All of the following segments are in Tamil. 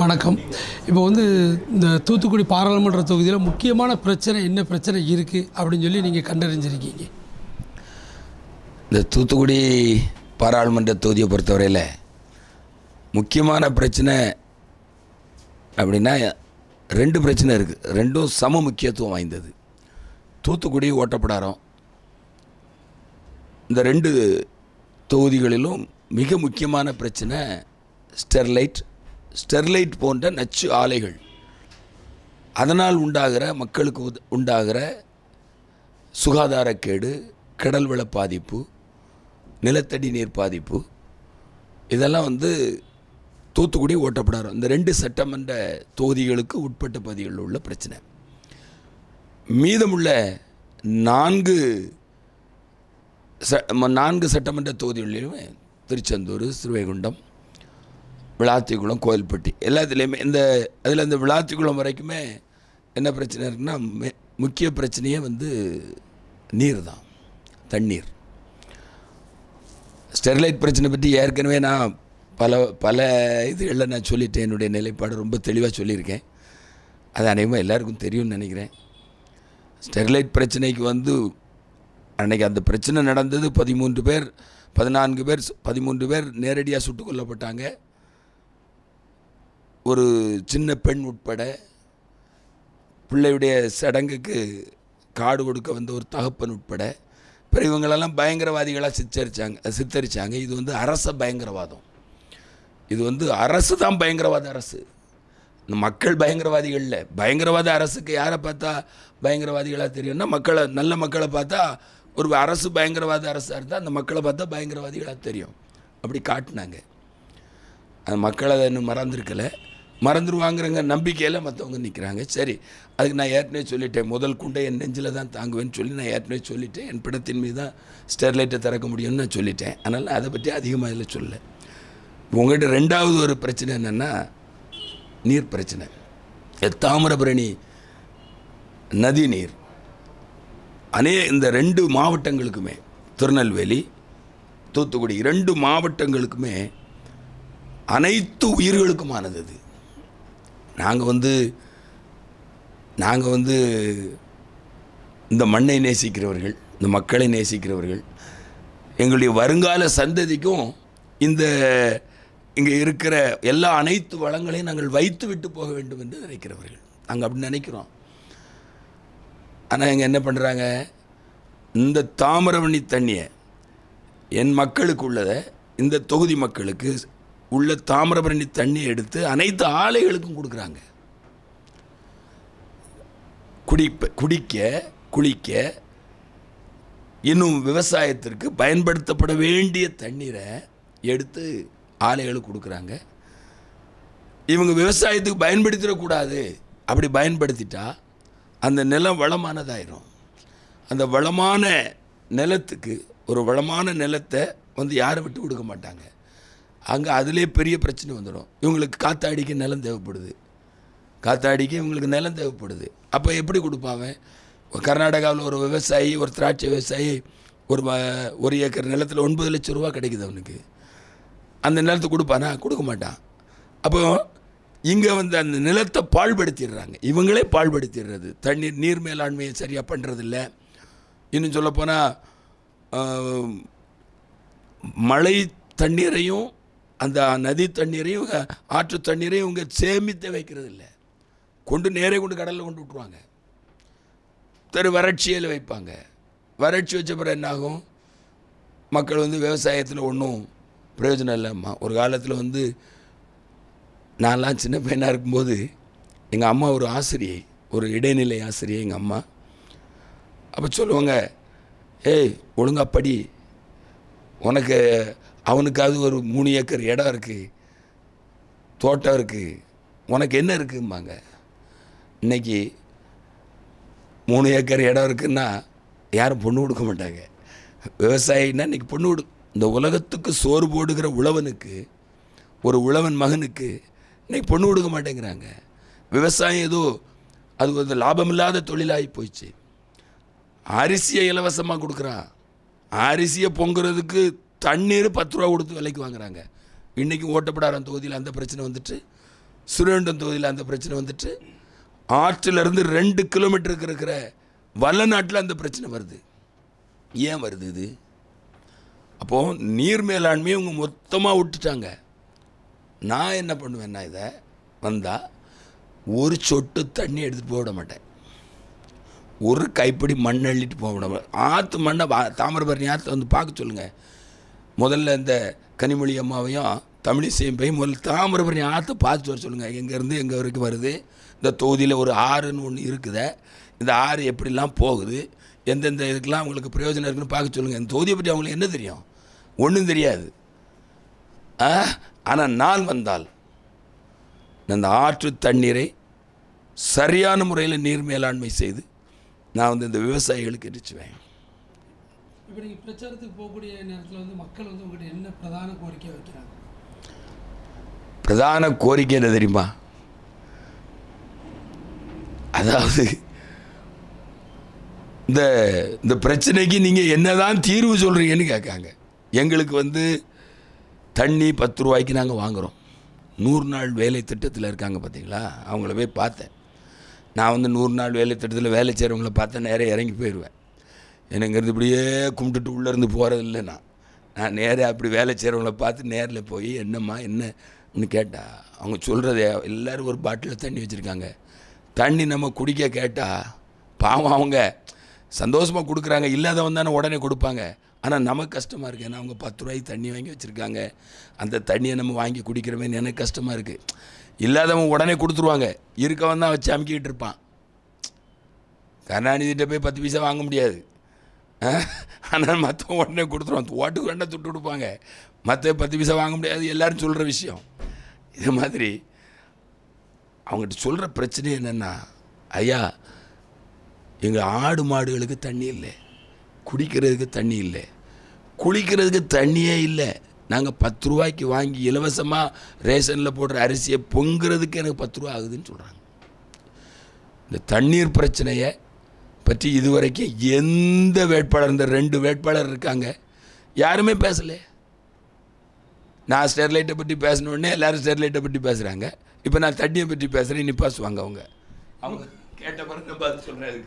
வணக்கம். இப்போ வந்து இந்த தூத்துக்குடி பாராளுமன்ற தொகுதியில் முக்கியமான பிரச்சனை என்ன பிரச்சனை இருக்குது அப்படின்னு சொல்லி நீங்கள் கண்டறிஞ்சிருக்கீங்க. இந்த தூத்துக்குடி பாராளுமன்ற தொகுதியை பொறுத்தவரையில் முக்கியமான பிரச்சனை அப்படின்னா ரெண்டு பிரச்சனை இருக்குது ரெண்டும் சம முக்கியத்துவம் வாய்ந்தது. தூத்துக்குடி ஓட்டப்படாரம். இந்த ரெண்டு தொகுதிகளிலும் மிக முக்கியமான பிரச்சனை ஸ்டெர்லைட் ஸ்டெர்லைட் போன்ற நச்சு ஆலைகள். அதனால் உண்டாகிற மக்களுக்கு உத- உண்டாகிற சுகாதாரக்கேடு கடல் வள பாதிப்பு நிலத்தடி நீர் பாதிப்பு இதெல்லாம் வந்து தூத்துக்குடி ஓட்டப்படாரம். இந்த ரெண்டு சட்டமன்ற தொகுதிகளுக்கு உட்பட்ட பகுதிகளில் உள்ள பிரச்சனை. மீதமுள்ள நான்கு ச ம- நான்கு சட்டமன்ற தொகுதிகளிலுமே திருச்செந்தூர் ஸ்ரீவைகுண்டம் விளாத்திக்குளம் கோயில்பட்டி. எல்லாத்துலேயுமே இந்த அதில் இந்த விளாத்திக்குளம் வரைக்குமே என்ன பிரச்சனை இருக்குன்னா முக்கிய பிரச்சனையே வந்து நீர் தான் தண்ணீர். ஸ்டெர்லைட் பிரச்சனை பற்றி ஏற்கனவே நான் பல பல இதுகளில் நான் சொல்லிட்டேன். என்னுடைய நிலைப்பாடு ரொம்ப தெளிவாக சொல்லியிருக்கேன். அது அநேகமாக எல்லாருக்கும் தெரியும்னு நினைக்கிறேன். ஸ்டெர்லைட் பிரச்சனைக்கு வந்து அன்னைக்கு அந்த பிரச்சனை நடந்தது பதிமூன்று பேர் பதினான்கு பேர் பதிமூன்று பேர் நேரடியாக சுட்டுக் கொல்லப்பட்டாங்க. ஒரு சின்ன பெண் உட்பட பிள்ளையுடைய சடங்குக்கு காடு கொடுக்க வந்த ஒரு தகப்பன் உட்பட பிறகு இவங்களெல்லாம் பயங்கரவாதிகளாக சித்தரித்தாங்க சித்தரித்தாங்க இது வந்து அரச பயங்கரவாதம். இது வந்து அரசு தான் பயங்கரவாத அரசு. இந்த மக்கள் பயங்கரவாதிகள் இல்லை. பயங்கரவாத அரசுக்கு யாரை பார்த்தா பயங்கரவாதிகளாக தெரியும்னா மக்களை நல்ல மக்களை பார்த்தா ஒரு அரசு பயங்கரவாத அரசாக இருந்தால் அந்த மக்களை பார்த்தா பயங்கரவாதிகளாக தெரியும். அப்படி காட்டினாங்க. அந்த மக்களை அதை இன்னும் மறந்துருக்கலை. மறந்துடுவாங்கிறங்க நம்பிக்கையில் மற்றவங்க நிற்கிறாங்க சரி அதுக்கு நான் ஏற்கனவே சொல்லிட்டேன். முதல் குண்டை என் நெஞ்சில் தான் தாங்குவேன்னு சொல்லி நான் ஏற்கனவே சொல்லிட்டேன். என் படத்தின் மீது தான் ஸ்டெர்லைட்டை திறக்க முடியும்னு நான் சொல்லிட்டேன். அதனால் அதை பற்றி அதிகமாக இதில் சொல்லலை உங்கள்கிட்ட ரெண்டாவது ஒரு பிரச்சனை என்னென்னா நீர் பிரச்சனை. தாமிரபரணி நதி நீர் அநே இந்த ரெண்டு மாவட்டங்களுக்குமே திருநெல்வேலி தூத்துக்குடி இரண்டு மாவட்டங்களுக்குமே அனைத்து உயிர்களுக்குமானது அது. நாங்கள் வந்து நாங்கள் வந்து இந்த மண்ணை நேசிக்கிறவர்கள் இந்த மக்களை நேசிக்கிறவர்கள் எங்களுடைய வருங்கால சந்ததிக்கும் இந்த இங்கே இருக்கிற எல்லா அனைத்து வளங்களையும் நாங்கள் வைத்து விட்டு போக வேண்டும் என்று நினைக்கிறவர்கள். நாங்கள் அப்படி நினைக்கிறோம். ஆனால் இங்கே என்ன பண்ணுறாங்க இந்த தாமிரவணி தண்ணியை என் மக்களுக்கு உள்ளதை இந்த தொகுதி மக்களுக்கு உள்ள தாமிரபரணி தண்ணியை எடுத்து அனைத்து ஆலைகளுக்கும் கொடுக்குறாங்க. குடிப்ப குடிக்க குளிக்க இன்னும் விவசாயத்திற்கு பயன்படுத்தப்பட வேண்டிய தண்ணீரை எடுத்து ஆலைகளுக்கு கொடுக்குறாங்க. இவங்க விவசாயத்துக்கு பயன்படுத்திடக்கூடாது அப்படி பயன்படுத்திட்டா அந்த நிலம் வளமானதாயிரும். அந்த வளமான நிலத்துக்கு ஒரு வளமான நிலத்தை வந்து யாரும் விட்டு கொடுக்க மாட்டாங்க. அங்கே அதிலே பெரிய பிரச்சனை வந்துடும். இவங்களுக்கு காத்தாடிக்கு நிலம் தேவைப்படுது. காத்தாடிக்கு இவங்களுக்கு நிலம் தேவைப்படுது. அப்போ எப்படி கொடுப்பாங்க கர்நாடகாவில் ஒரு விவசாயி ஒரு திராட்சை விவசாயி ஒரு ஒரு ஏக்கர் நிலத்தில் ஒன்பது லட்சம் ரூபா கிடைக்குது அவனுக்கு. அந்த நிலத்தை கொடுப்பானா? கொடுக்க மாட்டான். அப்போ இங்கே வந்து அந்த நிலத்தை பாழ்படுத்திடுறாங்க. இவங்களே பாழ்படுத்திடுறது. தண்ணீர் நீர் மேலாண்மையை சரியாக பண்ணுறதில்ல இன்னும் சொல்லப்போனால் மழை தண்ணீரையும் அந்த நதி தண்ணீரையும் இவங்க ஆற்று தண்ணீரையும் இவங்க சேமித்து வைக்கிறது இல்லை கொண்டு நேரே கொண்டு கடலில் கொண்டு விட்ருவாங்க தெரு வறட்சியில் வைப்பாங்க. வறட்சி வச்ச பிறகு என்னாகும்? மக்கள் வந்து விவசாயத்தில் ஒன்றும் பிரயோஜனம் இல்லைம்மா ஒரு காலத்தில் வந்து நான்லாம் சின்ன பையனாக இருக்கும்போது எங்கள் அம்மா ஒரு ஆசிரியை ஒரு இடைநிலை ஆசிரியை எங்கள் அம்மா. அப்போ சொல்லுவாங்க ஏய் ஒழுங்காக படி. உனக்கு அவனுக்காவது ஒரு மூணு ஏக்கர் இடம் இருக்குது தோட்டம் இருக்குது உனக்கு என்ன இருக்கும்பாங்க? இன்றைக்கி மூணு ஏக்கர் இடம் இருக்குன்னா யாரும் பொண்ணு கொடுக்க மாட்டாங்க. விவசாயின்னா இன்றைக்கி பொண்ணு கொடு. இந்த உலகத்துக்கு சோறு போடுகிற உழவனுக்கு ஒரு உழவன் மகனுக்கு இன்றைக்கி பொண்ணு கொடுக்க மாட்டேங்கிறாங்க. விவசாயம் ஏதோ அது ஒரு லாபமில்லாத தொழிலாகி போயிடுச்சு. அரிசியை இலவசமாக கொடுக்குறான். அரிசியை பொங்குறதுக்கு தண்ணீர் பத்து ரூபா கொடுத்து விலைக்கு வாங்குறாங்க. இன்றைக்கி ஓட்டப்படாரம் தொகுதியில் அந்த பிரச்சனை வந்துட்டு சுரேண்டம் தொகுதியில் அந்த பிரச்சனை வந்துட்டு ஆற்றிலிருந்து ரெண்டு கிலோமீட்டருக்கு இருக்கிற வல்லநாட்டில் அந்த பிரச்சனை வருது. ஏன் வருது இது? அப்போது நீர் மேலாண்மையை இவங்க மொத்தமாக விட்டுட்டாங்க. நான் என்ன பண்ணுவேன்னா இதை வந்தால் ஒரு சொட்டு தண்ணி எடுத்துகிட்டு போக விட மாட்டேன். ஒரு கைப்பிடி மண் அள்ளிட்டு போக விட மாட்டேன். ஆற்று மண்ணை தாமிரபரணி ஆற்றை வந்து பார்க்க சொல்லுங்கள் முதல்ல இந்த கனிமொழி அம்மாவையும் தமிழிசையும் போய் முதல்ல தாமிரபரணி ஆற்றை பார்த்துட்டு வர சொல்லுங்கள் எங்கேருந்து எங்கே வரைக்கும் வருது? இந்த தொகுதியில் ஒரு ஆறுன்னு ஒன்று இருக்குத. இந்த ஆறு எப்படிலாம் போகுது? எந்தெந்த இதுக்கெல்லாம் அவங்களுக்கு பிரயோஜனம் இருக்குன்னு பார்க்க சொல்லுங்கள் இந்த தொகுதியை பற்றி அவங்களுக்கு என்ன தெரியும்? ஒன்றும் தெரியாது. ஆனால் நான் வந்தால் அந்த ஆற்று தண்ணீரை சரியான முறையில் நீர் மேலாண்மை செய்து நான் வந்து இந்த விவசாயிகளுக்கு எரிச்சுவேன் இப்போ நீங்கள் பிரச்சாரத்துக்கு போகக்கூடிய நேரத்தில் வந்து மக்கள் வந்து உங்கள்கிட்ட என்ன பிரதான கோரிக்கை வைக்கிறாங்க? பிரதான கோரிக்கை என்ன தெரியுமா? அதாவது இந்த இந்த பிரச்சனைக்கு நீங்கள் என்னதான் தீர்வு சொல்கிறீங்கன்னு கேட்காங்க. எங்களுக்கு வந்து தண்ணி பத்து ரூபாய்க்கு நாங்கள் வாங்குகிறோம் நூறு நாள் வேலை திட்டத்தில் இருக்காங்க பார்த்தீங்களா அவங்கள போய் பார்த்தேன். நான் வந்து நூறு நாள் வேலை திட்டத்தில் வேலை செய்கிறவங்கள பார்த்தா நேராக இறங்கி போயிடுவேன் எனங்கிறது இப்படியே கும்பிட்டுட்டு உள்ளேருந்து போகிறது இல்லை நான். நான் நேராக அப்படி வேலை செய்கிறவங்கள பார்த்து நேரில் போய் என்னம்மா என்னன்னு கேட்டால் அவங்க சொல்கிறதே எல்லோரும் ஒரு பாட்டிலில் தண்ணி வச்சுருக்காங்க. தண்ணி நம்ம குடிக்க கேட்டால் பாவம் அவங்க. சந்தோஷமாக கொடுக்குறாங்க இல்லாதவன் தானே உடனே கொடுப்பாங்க. ஆனால் நமக்கு கஷ்டமாக இருக்குது ஏன்னா அவங்க பத்து ரூபாய்க்கு தண்ணி வாங்கி வச்சுருக்காங்க. அந்த தண்ணியை நம்ம வாங்கி குடிக்கிறமே எனக்கு கஷ்டமாக இருக்குது இல்லாதவன் உடனே கொடுத்துருவாங்க. இருக்கவன் தான் வச்சு அமுக்கிக்கிட்டு இருப்பான். கருணாநிதிட்ட போய் பத்து பைசா வாங்க முடியாது. ஆனால் மற்றவங்க உடனே கொடுத்துருவான் ஓட்டுக்கு வேண்டாம் துட்டு கொடுப்பாங்க. மற்ற பத்து பைசா வாங்க முடியாது. எல்லாரும் சொல்கிற விஷயம். இது மாதிரி அவங்ககிட்ட சொல்கிற பிரச்சனை என்னென்னா ஐயா எங்கள் ஆடு மாடுகளுக்கு தண்ணி இல்லை. குடிக்கிறதுக்கு தண்ணி இல்லை. குளிக்கிறதுக்கு தண்ணியே இல்லை. நாங்கள் பத்து ரூபாய்க்கு வாங்கி இலவசமாக ரேஷனில் போடுற அரிசியை பொங்குறதுக்கு எனக்கு பத்து ரூபா ஆகுதுன்னு சொல்கிறாங்க இந்த தண்ணீர் பிரச்சனையை பற்றி இதுவரைக்கும் எந்த வேட்பாளர் இந்த ரெண்டு வேட்பாளர் இருக்காங்க யாருமே பேசலை. நான் ஸ்டெர்லைட்டை பற்றி பேசின உடனே எல்லாரும் ஸ்டெர்லைட்டை பற்றி பேசுகிறாங்க இப்போ நான் தண்ணியை பற்றி பேசுகிறேன் இனி பேசுவாங்க அவங்க. அவங்க கேட்ட பிறகு பதில் சொல்கிறேன்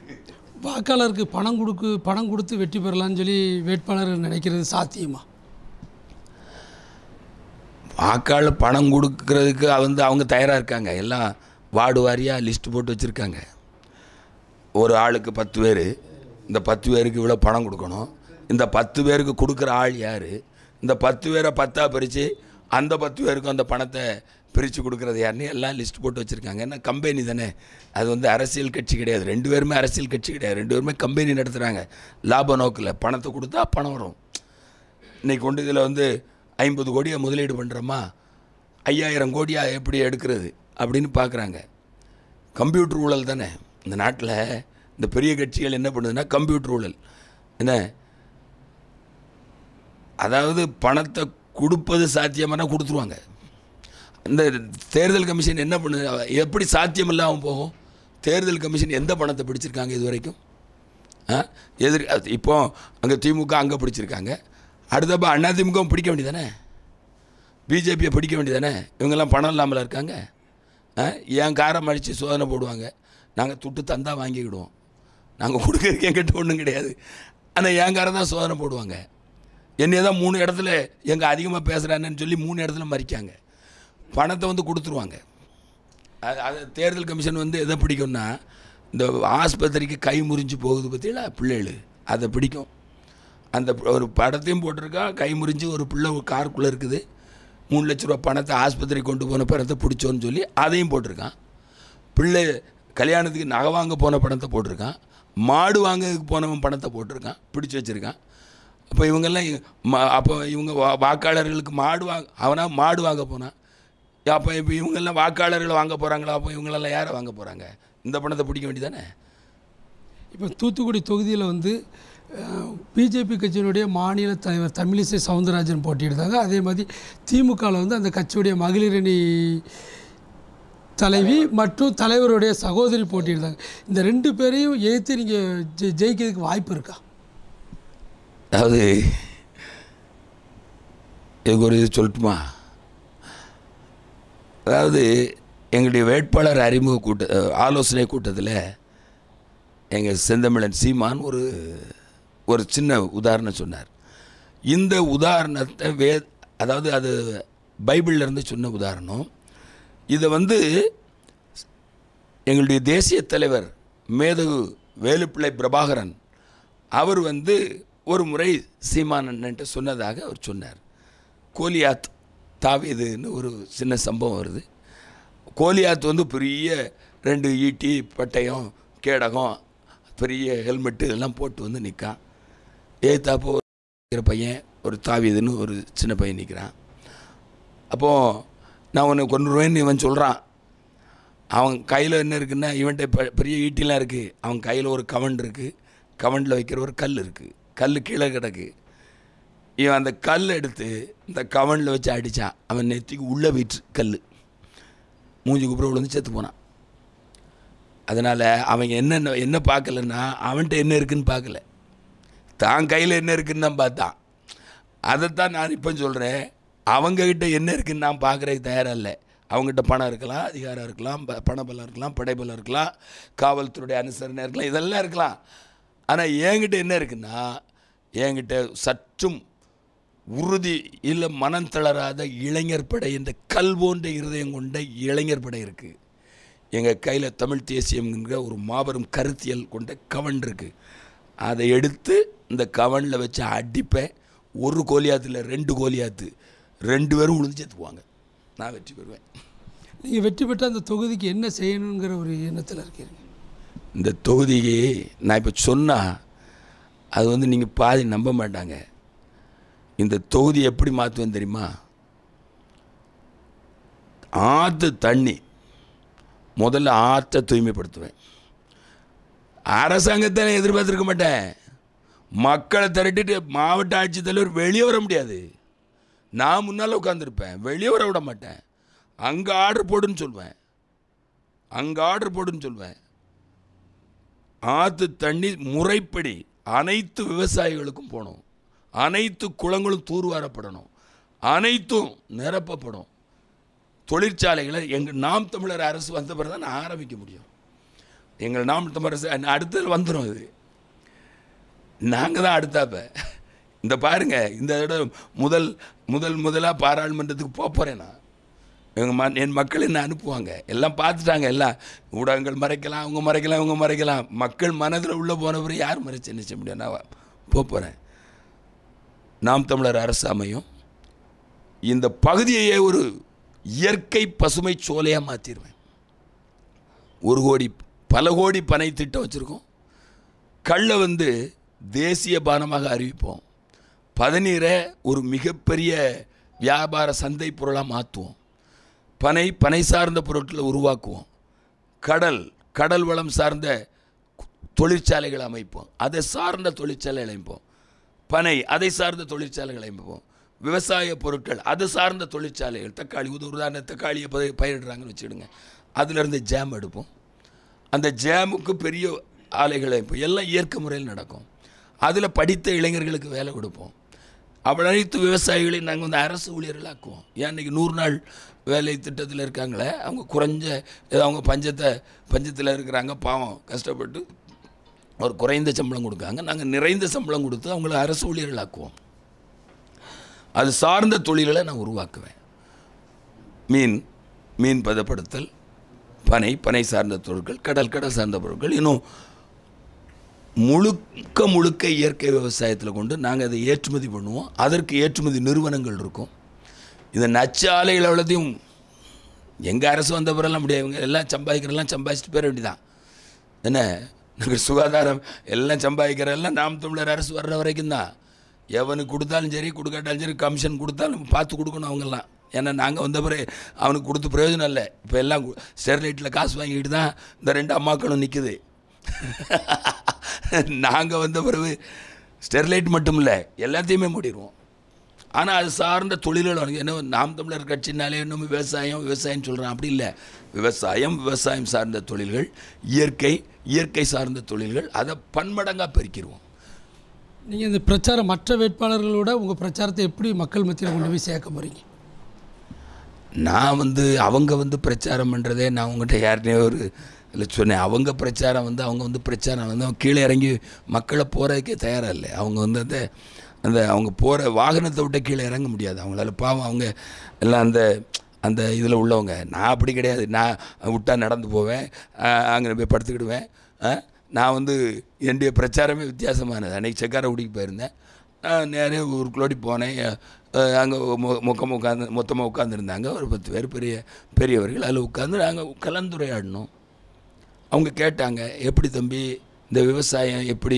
வாக்காளருக்கு பணம் கொடுக்கு பணம் கொடுத்து வெற்றி பெறலாம்னு சொல்லி வேட்பாளர் நினைக்கிறது சாத்தியமா? வாக்காளர் பணம் கொடுக்கறதுக்கு வந்து அவங்க தயாராக இருக்காங்க. எல்லாம் வார்டு வாரியாக லிஸ்ட் போட்டு வச்சுருக்காங்க. ஒரு ஆளுக்கு பத்து பேர் இந்த பத்து பேருக்கு இவ்வளோ பணம் கொடுக்கணும். இந்த பத்து பேருக்கு கொடுக்குற ஆள் யார்? இந்த பத்து பேரை பத்தா பிரித்து அந்த பத்து பேருக்கும் அந்த பணத்தை பிரித்து கொடுக்குறது யாருன்னு எல்லாம் லிஸ்ட் போட்டு வச்சுருக்காங்க. ஏன்னா கம்பெனி தானே? அது வந்து அரசியல் கட்சி கிடையாது. ரெண்டு பேருமே அரசியல் கட்சி கிடையாது. ரெண்டு பேருமே கம்பெனி நடத்துகிறாங்க லாப நோக்கில் பணத்தை கொடுத்தா பணம் வரும். இன்றைக்கி கொண்டு இதில் வந்து ஐம்பது கோடியை முதலீடு பண்ணுறோமா ஐயாயிரம் கோடியாக எப்படி எடுக்கிறது? அப்படின்னு பார்க்குறாங்க கம்ப்யூட்டர் ஊழல் தானே? இந்த நாட்டில் இந்த பெரிய கட்சிகள் என்ன பண்ணுதுன்னா கம்ப்யூட்டர் ஊழல். என்ன? அதாவது பணத்தை கொடுப்பது சாத்தியமான கொடுத்துருவாங்க. இந்த தேர்தல் கமிஷன் என்ன பண்ணுது எப்படி சாத்தியம் இல்லாமல் போகும்? தேர்தல் கமிஷன் எந்த பணத்தை பிடிச்சிருக்காங்க இது வரைக்கும்? ஆ? எதிர் இப்போ அங்கே திமுக அங்கே பிடிச்சிருக்காங்க. அடுத்தப்போ அண்ணா திமுகவும் பிடிக்க வேண்டியதானே? பிஜேபியை பிடிக்க வேண்டியதானே? இவங்கெல்லாம் பணம் இல்லாமல் இருக்காங்க? ஆ? காரம் அடித்து சோதனை போடுவாங்க? நாங்கள் துட்டு தந்தா வாங்கிக்கிடுவோம். நாங்கள் கொடுக்கறதுக்கு என்கிட்ட ஒன்றும் கிடையாது. ஆனால் என் தான் சோதனை போடுவாங்க. என்னைய தான் மூணு இடத்துல எங்கள் அதிகமாக பேசுகிறானேன்னு சொல்லி மூணு இடத்துல மறிக்காங்க. பணத்தை வந்து கொடுத்துருவாங்க. அது அது தேர்தல் கமிஷன் வந்து எதை பிடிக்கும்னா இந்த ஆஸ்பத்திரிக்கு கை முறிஞ்சு போகுது பற்றியில பிள்ளைகள். அதை பிடிக்கும். அந்த ஒரு படத்தையும் போட்டிருக்கான் கை முறிஞ்சு ஒரு பிள்ளை ஒரு காருக்குள்ளே இருக்குது. மூணு லட்ச ரூபா பணத்தை ஆஸ்பத்திரி கொண்டு போன பணத்தை பிடிச்சோன்னு சொல்லி அதையும் போட்டிருக்கான். பிள்ளை கல்யாணத்துக்கு நகை வாங்க போன பணத்தை போட்டிருக்கான். மாடு வாங்கிறதுக்கு போனவன் பணத்தை போட்டிருக்கான். பிடிச்சி வச்சுருக்கான். அப்போ இவங்கெல்லாம் ம- அப்போ இவங்க வா வாக்காளர்களுக்கு மாடு வாங்க அவனாக மாடு வாங்க போனான். அப்போ இப்போ இவங்கெல்லாம் வாக்காளர்களை வாங்க போகிறாங்களா அப்போ இவங்களெல்லாம் யாரை வாங்க போகிறாங்க இந்த பணத்தை பிடிக்க வேண்டியதானே? இப்போ தூத்துக்குடி தொகுதியில் வந்து பிஜேபி கட்சியினுடைய மாநில தலைவர் தமிழிசை சவுந்தரராஜன் போட்டியிடுறாங்க. அதே மாதிரி திமுகவில் வந்து அந்த கட்சியுடைய மகளிரணி தலைவி மற்றும் தலைவருடைய சகோதரி போட்டியிருந்தாங்க இந்த ரெண்டு பேரையும் எதிர்த்து நீங்கள் ஜெ ஜெயிக்கிறதுக்கு வாய்ப்பு இருக்கா? அதாவது இதுக்கு ஒரு இது சொல்லட்டுமா? அதாவது எங்களுடைய வேட்பாளர் அறிமுக கூட்ட ஆலோசனை கூட்டத்தில் எங்கள் செந்தமிழன் சீமான் ஒரு ஒரு சின்ன உதாரணம் சொன்னார். இந்த உதாரணத்தை வே அதாவது அது பைபிள்ல இருந்து சொன்ன உதாரணம். இதை வந்து எங்களுடைய தேசிய தலைவர் மேதகு வேலுப்பிள்ளை பிரபாகரன். அவர் வந்து ஒரு முறை சீமானன்ட்டு சொன்னதாக அவர் சொன்னார். கோலியாத் தாவியதுன்னு ஒரு சின்ன சம்பவம் வருது. கோலியாத் வந்து பெரிய ரெண்டு ஈட்டி பட்டயம் கேடகம் பெரிய ஹெல்மெட்டு இதெல்லாம் போட்டு வந்து நிற்கான் ஏத்தாப்போ பையன் ஒரு தாவியதுன்னு ஒரு சின்ன பையன் நிற்கிறான். அப்போது நான் உன்னை கொண்டுருவேன்னு இவன் சொல்கிறான் அவன் கையில் என்ன இருக்குன்னா இவன்கிட்ட பெரிய ஈட்டிலாம் இருக்குது அவன் கையில் ஒரு கவன் இருக்குது கவனில் வைக்கிற ஒரு கல் இருக்குது கல் கீழே கிடக்கு. இவன் அந்த கல் எடுத்து இந்த கவனில் வச்சு அடித்தான் அவன் நெத்திக்கு உள்ளே போயிட்டு கல் மூஞ்சி குப்புற விழுந்து செத்து போனான். அதனால் அவன் என்னென்ன என்ன பார்க்கலன்னா அவன்கிட்ட என்ன இருக்குன்னு பார்க்கல. தான் கையில் என்ன இருக்குன்னு தான் பார்த்தான். அதைத்தான் நான் இப்போ சொல்கிறேன் அவங்கக்கிட்ட என்ன இருக்குன்னு நான் பார்க்குறதுக்கு தயாராக இல்லை அவங்ககிட்ட பணம் இருக்கலாம் அதிகாரம் இருக்கலாம் ப- பணபலம் இருக்கலாம் படைபலம் இருக்கலாம் காவல்துறையுடைய அனுசரணை இருக்கலாம் இதெல்லாம் இருக்கலாம். ஆனால் என்கிட்ட என்ன இருக்குன்னா என்கிட்ட சற்றும் உறுதி இல்லை மனம் தளராத இளைஞர் படை இந்த கல் போன்ற இருதயம் கொண்ட இளைஞர் படை இருக்குது எங்கள் கையில் தமிழ் தேசியம்ங்கிற ஒரு மாபெரும் கருத்தியல் கொண்ட கவன் இருக்குது அதை எடுத்து இந்த கவனில் வச்சு அடிப்பேன். ஒரு கோலியாத்தில் ரெண்டு கோலியாத்து. ரெண்டு பேரும் உளுந்து சேர்த்துக்குவாங்க நான் வெற்றி பெறுவேன். நீங்கள் வெற்றி பெற்ற அந்த தொகுதிக்கு என்ன செய்யணுங்கிற ஒரு எண்ணத்தில் இருக்கீங்க. இந்த தொகுதிக்கு நான் இப்போ சொன்னால் அது வந்து நீங்கள் பாதி நம்ப மாட்டாங்க. இந்த தொகுதி எப்படி மாற்றுவேன் தெரியுமா? ஆற்று தண்ணி முதல்ல ஆற்றை தூய்மைப்படுத்துவேன். அரசாங்கத்தை எதிர்பார்த்துருக்க மாட்டேன். மக்களை திரட்டிட்டு மாவட்ட ஆட்சித்தலைவர் வெளியே வர முடியாது. நான் முன்னால் உட்காந்துருப்பேன் வெளியே வர விட மாட்டேன். அங்கே ஆர்டர் போடுன்னு சொல்வேன். அங்கே ஆர்டர் போடுன்னு சொல்வேன். ஆற்று தண்ணி முறைப்படி அனைத்து விவசாயிகளுக்கும் போகணும். அனைத்து குளங்களும் தூர்வாரப்படணும். அனைத்தும் நிரப்பப்படும். தொழிற்சாலைகளை எங்கள் நாம் தமிழர் அரசு வந்த பிறகு தான் நான் ஆரம்பிக்க முடியும். எங்கள் நாம் தமிழர் அரசு அடுத்தது வந்துடும் இது. நாங்கள் தான் அடுத்தாப்ப. இந்த பாருங்க இந்த இடம் முதல் முதல் முதலாக பாராளுமன்றத்துக்கு போக போகிறேன் நான். எங்கள் ம என் மக்கள் என்ன அனுப்புவாங்க? எல்லாம் பார்த்துட்டாங்க எல்லாம். ஊடகங்கள் மறைக்கலாம் அவங்க மறைக்கலாம் இவங்க மறைக்கலாம். மக்கள் மனதில் உள்ளே போன யார் மறைச்சு என்ன செய்ய முடியும்? நான் போக போகிறேன் நாம் தமிழர் அரசு அமையும். இந்த பகுதியையே ஒரு இயற்கை பசுமை சோலையாக மாற்றிடுவேன் ஒரு கோடி பல கோடி பனை திட்டம் வச்சுருக்கோம். கல்லை வந்து தேசிய பானமாக அறிவிப்போம். பதநீரை ஒரு மிகப்பெரிய வியாபார சந்தை பொருளாக மாற்றுவோம் பனை பனை சார்ந்த பொருட்களை உருவாக்குவோம். கடல் கடல் வளம் சார்ந்த தொழிற்சாலைகள் அமைப்போம். அதை சார்ந்த தொழிற்சாலைகள் அமைப்போம். பனை அதை சார்ந்த தொழிற்சாலைகள் அமைப்போம். விவசாய பொருட்கள் அது சார்ந்த தொழிற்சாலைகள். தக்காளி உது உதாரண தக்காளியை பய- பயிரிடுறாங்கன்னு வச்சுடுங்க அதிலிருந்து ஜாம் எடுப்போம். அந்த ஜாமுக்கு பெரிய ஆலைகளை அமைப்போம். எல்லாம் இயற்கை முறையில் நடக்கும். அதில் படித்த இளைஞர்களுக்கு வேலை கொடுப்போம். அவள் அனைத்து விவசாயிகளையும் நாங்கள் வந்து அரசு ஊழியர்களாக்குவோம். ஏன் இன்னைக்கு நூறு நாள் வேலை திட்டத்தில் இருக்காங்களே அவங்க குறைஞ்ச ஏதோ அவங்க பஞ்சத்தை பஞ்சத்தில் இருக்கிறாங்க பாவம் கஷ்டப்பட்டு ஒரு குறைந்த சம்பளம் கொடுக்காங்க நாங்கள் நிறைந்த சம்பளம் கொடுத்து அவங்கள அரசு ஊழியர்களாக்குவோம். அது சார்ந்த தொழில்களை நான் உருவாக்குவேன். மீன் மீன் பதப்படுத்தல் பனை பனை சார்ந்த பொருட்கள் கடல் கடல் சார்ந்த பொருட்கள் இன்னும் முழுக்க முழுக்க இயற்கை விவசாயத்தில் கொண்டு நாங்கள் அதை ஏற்றுமதி பண்ணுவோம். அதற்கு ஏற்றுமதி நிறுவனங்கள் இருக்கும். இந்த நச்சு ஆலைகள் அவ்வளோத்தையும் எங்கள் அரசு வந்த பிறலாம் முடியாது. இவங்க எல்லாம் சம்பாதிக்கிறெல்லாம் சம்பாதிச்சிட்டு போயிட வேண்டியதான் என்ன? நாங்கள் சுகாதாரம் எல்லாம் சம்பாதிக்கிறதெல்லாம் நாம் தமிழர் அரசு வர்ற வரைக்கும் தான். எவனுக்கு கொடுத்தாலும் சரி கொடுக்காட்டாலும் சரி கமிஷன் கொடுத்தாலும் பார்த்து கொடுக்கணும் அவங்கெல்லாம். ஏன்னா நாங்கள் வந்த பிறகு அவனுக்கு கொடுத்து பிரயோஜனம் இல்லை. இப்போ எல்லாம் ஸ்டெர்லைட்டில் காசு வாங்கிட்டு தான் இந்த ரெண்டு அம்மாக்களும் நிற்குது நாங்கள் வந்த பிறகு ஸ்டெர்லைட் மட்டும் இல்லை எல்லாத்தையுமே மூடிடுவோம். ஆனால் அது சார்ந்த தொழில்கள் வரும். என்ன நாம் தமிழர் கட்சினாலே இன்னும் விவசாயம் விவசாயம் சொல்கிறேன் அப்படி இல்லை. விவசாயம் விவசாயம் சார்ந்த தொழில்கள் இயற்கை இயற்கை சார்ந்த தொழில்கள் அதை பன்மடங்காக பெருக்கிடுவோம். நீங்கள் இந்த பிரச்சாரம் மற்ற வேட்பாளர்களோட உங்கள் பிரச்சாரத்தை எப்படி மக்கள் மத்தியில் கொண்டு போய் சேர்க்க போகிறீங்க நான் வந்து அவங்க வந்து பிரச்சாரம் பண்ணுறதே நான் உங்கள்கிட்ட யாருனே ஒரு இல்லை சொன்னேன் அவங்க பிரச்சாரம் வந்து அவங்க வந்து பிரச்சாரம் வந்து அவங்க கீழே இறங்கி மக்களை போகிறதுக்கே தயாராக இல்லை. அவங்க வந்து அந்த அந்த அவங்க போகிற வாகனத்தை விட்டு கீழே இறங்க முடியாது. அவங்களால பாவம் அவங்க எல்லாம் அந்த அந்த இதில் உள்ளவங்க. நான் அப்படி கிடையாது. நான் விட்டா நடந்து போவேன். அங்கே போய் படுத்துக்கிடுவேன். நான் வந்து என்னுடைய பிரச்சாரமே வித்தியாசமானது. அன்றைக்கி செக்காரக்குடிக்கு போயிருந்தேன். நான் நேரே ஊருக்குள்ளோடி போனேன். அங்கே மொக்கமாக உட்காந்து மொத்தமாக உட்காந்துருந்தாங்க ஒரு பத்து பேர் பெரிய பெரியவர்கள். அதில் உட்காந்து நாங்கள் கலந்துரையாடினோம். அவங்க கேட்டாங்க எப்படி தம்பி இந்த விவசாயம் எப்படி?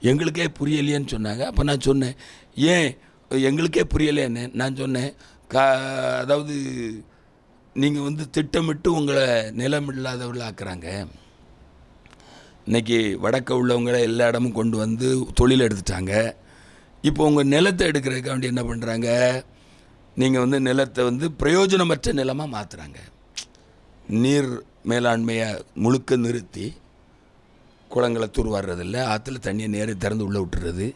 எங்களுக்கே புரியலையேன்னு சொன்னாங்க. அப்போ நான் சொன்னேன் ஏன்? எங்களுக்கே புரியலையேன்னு நான் சொன்னேன். கா அதாவது நீங்கள் வந்து திட்டமிட்டு உங்களை நிலம் ஆக்குறாங்க. இன்னைக்கு வடக்க உள்ளவங்கள எல்லா இடமும் கொண்டு வந்து தொழில் எடுத்துட்டாங்க. இப்போ உங்கள் நிலத்தை எடுக்கிறதுக்கு வேண்டி என்ன பண்ணுறாங்க நீங்கள் வந்து நிலத்தை வந்து பிரயோஜனமற்ற நிலமாக மாற்றுறாங்க நீர் மேலாண்மையை முழுக்க நிறுத்தி குளங்களை தூர்வாடுறதில்ல ஆற்றுல தண்ணியை நேரே திறந்து உள்ளே விட்டுறது.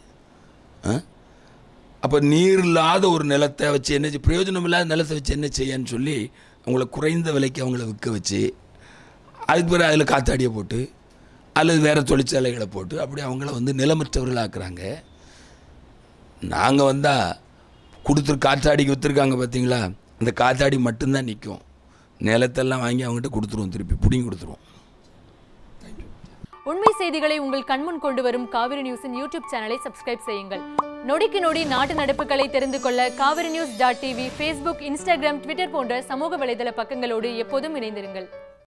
அப்போ நீர் இல்லாத ஒரு நிலத்தை வச்சு என்ன செய்- பிரயோஜனம் இல்லாத நிலத்தை வச்சு என்ன செய்யன்னு சொல்லி அவங்கள குறைந்த விலைக்கு அவங்கள விற்க வச்சு அதுக்கு பிறகு அதில் காத்தாடியை போட்டு அல்லது வேறு தொழிற்சாலைகளை போட்டு அப்படி அவங்கள வந்து நிலமற்றவர்களாக்குறாங்க நாங்கள் வந்தால் கொடுத்துரு காத்தாடிக்கு விற்றுருக்காங்க பார்த்தீங்களா? அந்த காத்தாடி மட்டும்தான் நிற்கும். நிலத்தெல்லாம் வாங்கி அவங்ககிட்ட கொடுத்துருவோம் திருப்பி. பிடிங்கி கொடுத்துருவோம். உண்மை செய்திகளை உங்கள் கண்முன் கொண்டு வரும் காவிரி நியூஸின் யூடியூப் சேனலை சப்ஸ்கிரைப் செய்யுங்கள். நொடிக்கு நொடி நாட்டு நடப்புகளை தெரிந்து கொள்ள Kaveri news dot TV Facebook Instagram Twitter போன்ற சமூக வலைதள பக்கங்களோடு எப்போதும் இணைந்திருங்கள்.